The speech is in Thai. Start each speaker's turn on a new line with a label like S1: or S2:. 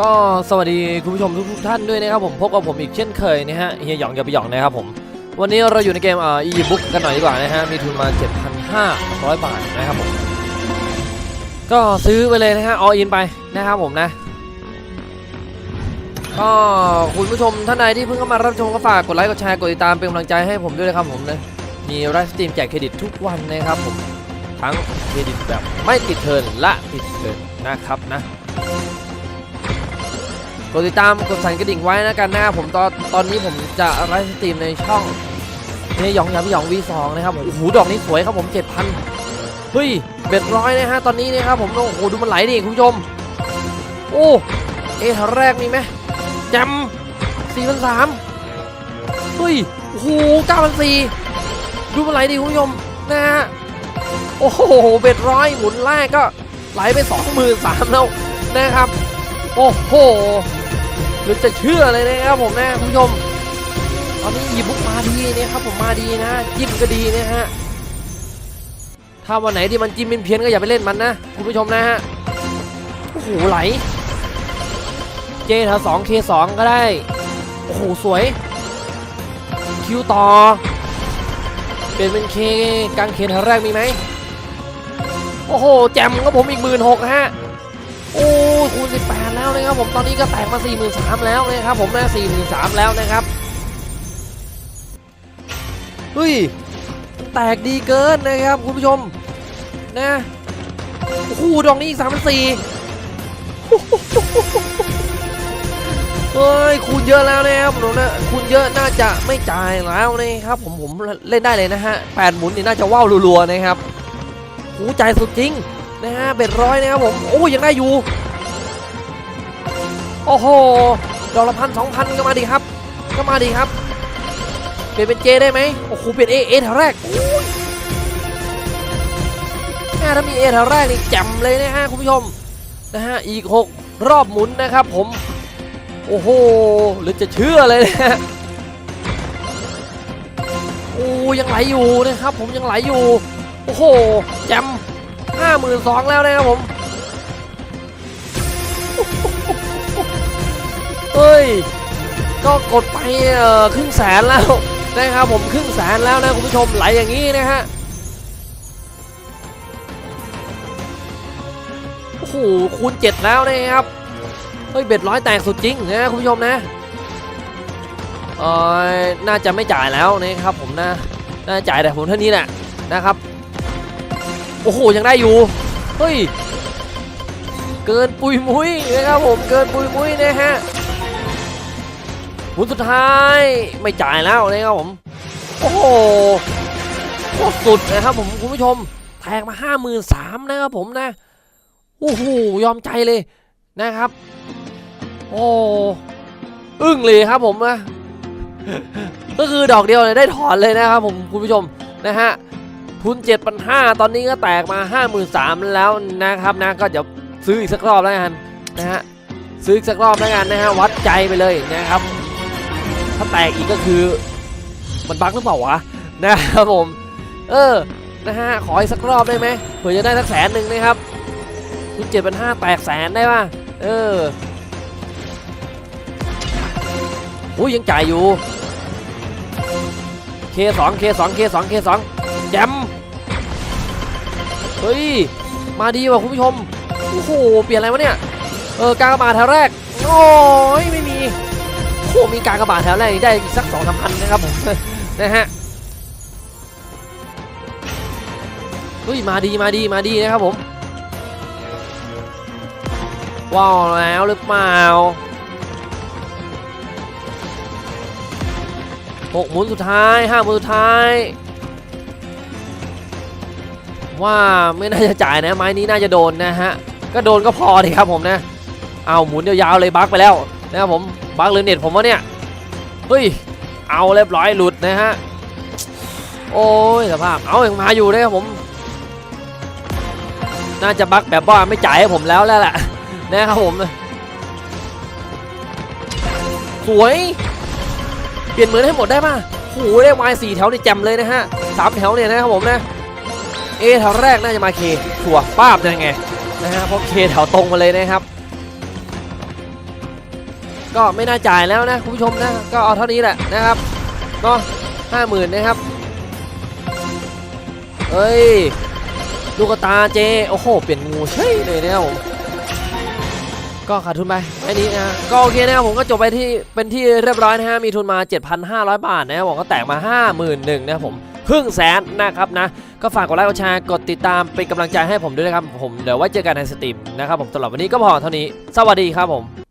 S1: ก็สวัสดีคุณผู้ชมทุกๆท่านด้วยนะครับผมพบกับผมอีกเช่นเคยนะฮะเฮียหยองอย่าไปหยองนะครับผม วันนี้เราอยู่ในเกมอ่าอีบุ๊กกันหน่อยดีกว่านะฮะมีทุนมา 7,500 บาทนะครับผม ก็ซื้อไปเลยนะฮะออินไปนะครับผมนะ ก็คุณผู้ชมท่านใดที่เพิ่งเข้ามารับชมก็ฝากกดไลค์กดแชร์กดติดตามเป็นกำลังใจให้ผมด้วยนะครับผมนะมีไลฟ์สตรีมแจกเครดิตทุกวันนะครับผมทั้งเครดิตแบบไม่ติดเทินและติดเทินนะครับนะกดติดตามกดสั่นกระดิ่งไว้นะกันนะครับผมตอนตอนนี้ผมจะไลฟ์สตรีมในช่องเนยหยองยาพี่หยอง V2 นะครับผมโอ้โหดอกนี้สวยครับผม 7,000เฮ้ยเบ็ดร้อยนะฮะตอนนี้นะครับผมโอ้โหดูมันไหลดิคุณผู้ชมโอ้เอะแรกมีไหม แจม4,300เฮ้ย โอ้โห9,400ดูมันไหลดิคุณผู้ชมนะฮะ โอ้โห เบ็ดร้อยหมุนแรกก็ไหลไป23,000แล้วนะครับ โอ้โหหรือจะเชื่อเลยนะครับผมนะคุณผู้ชม ตอนนี้หยิบบุกมาดีนะครับผมมาดีนะจิ้มก็ดีนะฮะ ถ้าวันไหนที่มันจิ้มเป็นเพี้ยนก็อย่าไปเล่นมันนะคุณผู้ชมนะฮะ โอ้โหไหล เจถ้าสองเคสองก็ได้ โอ้โห สวย คิวต่อ เปลี่ยนเป็นเคกลางเขนแถวแรกมีไหม โอ้โห แจมครับผมอีกหมื่นหกฮะ โอ้คูณ18แล้วนะครับผมตอนนี้ก็แตกมา43,000แล้วนะครับผมนะ43,000แล้วนะครับ เฮ้ย แตกดีเกินนะครับคุณผู้ชม นะ โอ้โหดอกนี้อีก3,400 เฮ้ยคูณเยอะแล้วนะครับผมนะคูณเยอะน่าจะไม่จ่ายแล้วนะครับผมผมเล่นได้เลยนะฮะ8หมุนนี่น่าจะว่าวรัวๆนะครับโอ้ใจายสุดจริงนะฮะเบ็ดร้อยนะครับผมโอ้ยยังได้อยู่โอ้โหดอกละพันสองพันก็มาดีครับ ก็มาดีครับเปลี่ยนเป็นเจได้ไหมโอ้โหเปลี่ยนเอเอแถวแรกแม่ถ้ามีเอแถวแรกนี่แจ่มเลยนะฮะคุณผู้ชมนะฮะอีกหกรอบหมุนนะครับผม โอ้โหหรือจะเชื่อเลยนะฮะโอ้ยังไหลอยู่นะครับ ผมยังไหลอยู่ โอ้โหแจมห้าหมื่นสองแล้วนะครับผมเฮ้ยก็กดไปครึ่งแสนแล้วนะครับผมครึ่งแสนแล้วนะคุณผู้ชมไหลอย่างนี้นะฮะโอ้โหคูณเจ็ดแล้วนะครับ เฮ้ยเบ็ดร้อยแตกสุดจริงนะคุณผู้ชมนะเออน่าจะไม่จ่ายแล้วนะครับผมนะน่าจ่ายแต่ผมเท่านี้แหละนะครับ โอ้โหยังได้อยู่ เฮ้ย เกินปุยมุ้ยนะครับผมเกินปุยมุ้ยนะฮะหมุนสุดท้ายไม่จ่ายแล้วนะครับผม โอ้โหโคตรสุดนะครับผมคุณผู้ชมแทงมาห้าหมื่นสามนะครับผมนะโอ้โหยอมใจเลยนะครับ โอ้อึ้งเลยครับผมนะก็คือดอกเดียวเลยได้ถอนเลยนะครับผมคุณผู้ชมนะฮะทุน7,500ตอนนี้ก็แตกมา 53,000แล้วนะครับนะก็เดี๋ยวซื้ออีกสักรอบแล้วกันนะฮะซื้ออีกสักรอบแล้วกันนะฮะวัดใจไปเลยนะครับ ถ้าแตกอีกก็คือมันบั๊กหรือเปล่าวะนะครับผม เออนะฮะขออีกสักรอบได้ไหมเผื่อจะได้สักแสนหนึ่งนะครับทุน7,500แตกแสนได้ป่ะเออ อุ้ยยังจ่ายอยู่ K2 K2 K2 K2 แจมเฮ้ย มาดีว่ะคุณผู้ชม โอ้โห เปลี่ยนอะไรวะเนี่ย เออกากบาทแถวแรก โอ้ยไม่มีโอ้มีกากบาทแถวแรกนี่ได้อีกสักสองสามพันนะครับผมนะฮะเฮ้ยมาดีมาดีมาดีนะครับผมว้าวแล้วหรือเปล่า หกหมุนสุดท้ายห้าหมุนสุดท้าย ว่าไม่น่าจะจ่ายนะไม้นี้น่าจะโดนนะฮะก็โดนก็พอดีครับผมนะเอาหมุนยาวๆเลยบักไปแล้วนะครับผมบักหรือเน็ตผมวะเนี่ยเฮ้ยเอาเรียบร้อยหลุดนะฮะโอ้ยสภาพเอาอย่างมาอยู่นะครับผม น่าจะบักแบบว่าไม่จ่ายให้ผมแล้วแล้วแหละนะครับผมสวย เปลี่ยนเหมือนให้หมดได้ป่ะโอ้โหได้วายสี่แถวนี่แจำเลยนะฮะสามแถวเนี่ยนะครับผมนะเอแถวแรกน่าจะมาเคชัวป้าบยังไงนะฮะเพราะเคแถวตรงมาเลยนะครับ ก็ไม่น่าจ่ายแล้วนะคุณผู้ชมนะก็เอาเท่านี้แหละนะครับเนาะห้าหมื่นนะครับเอ้ยลูกตาเจ โอ้โห เปลี่ยนงูเฉยเลยนะครับผม ก็ขาดทุนไปไอ้นี้นะก็โอเคนะครับผมก็จบไปที่เป็นที่เรียบร้อยนะฮะมีทุนมา 7,500 บาทนะครับผมก็แตกมา 51,000นะครับผมครึ่งแสนนะครับนะ ก็ฝากกดไลค์กดแชร์กดติดตามเป็นกำลังใจให้ผมด้วยนะครับผมเดี๋ยวไว้เจอกันในสตรีมนะครับผมสำหรับวันนี้ก็พอเท่านี้ สวัสดีครับผม